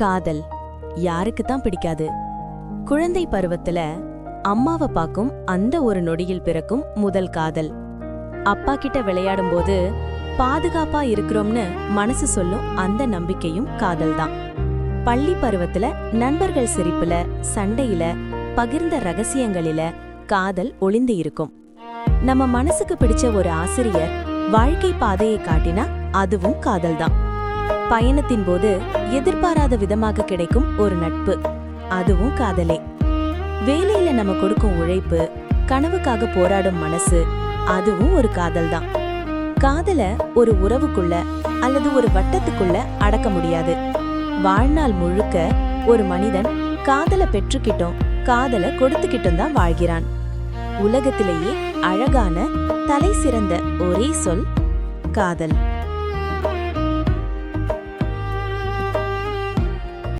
காதல் யாருக்கு தான் பிடிக்காது. குழந்தை பருவத்துல அம்மாவை பார்க்கும் அந்த ஒரு நொடியில் பிறக்கும் முதல் காதல். அப்பா கிட்ட விளையாடும்போது பாதுகாப்பா இருக்கிறோம்னு மனசு சொல்லும் அந்த நம்பிக்கையும் காதல் தான் பள்ளி பருவத்துல நண்பர்கள் சிரிப்புல சண்டையில பகிர்ந்த ரகசியங்களில காதல் ஒளிந்து இருக்கும். நம்ம மனசுக்கு பிடிச்ச ஒரு ஆசிரியர் வாழ்க்கை பாதையை காட்டினா அதுவும் காதல் தான் பயணத்தின் போது எதிர்பாராத விதமாக கிடைக்கும் ஒரு நட்பு. அதுவும் காதலே. வேலையில நம்ம கொடுக்கும் உழைப்பு கனவுக்காக போராடும் மனசு அதுவும் ஒரு காதல் தான் காதல ஒரு உறவுக்குள்ள அல்லது ஒரு வட்டத்துக்குள்ள அடக்க முடியாது. வாழ்நாள் முழுக்க ஒரு மனிதன் காதல பெற்றுக்கிட்டோம் காதல கொடுத்துக்கிட்டும் தான் வாழ்கிறான். உலகத்திலேயே அழகான தலை சிறந்த ஒரே சொல் காதல்.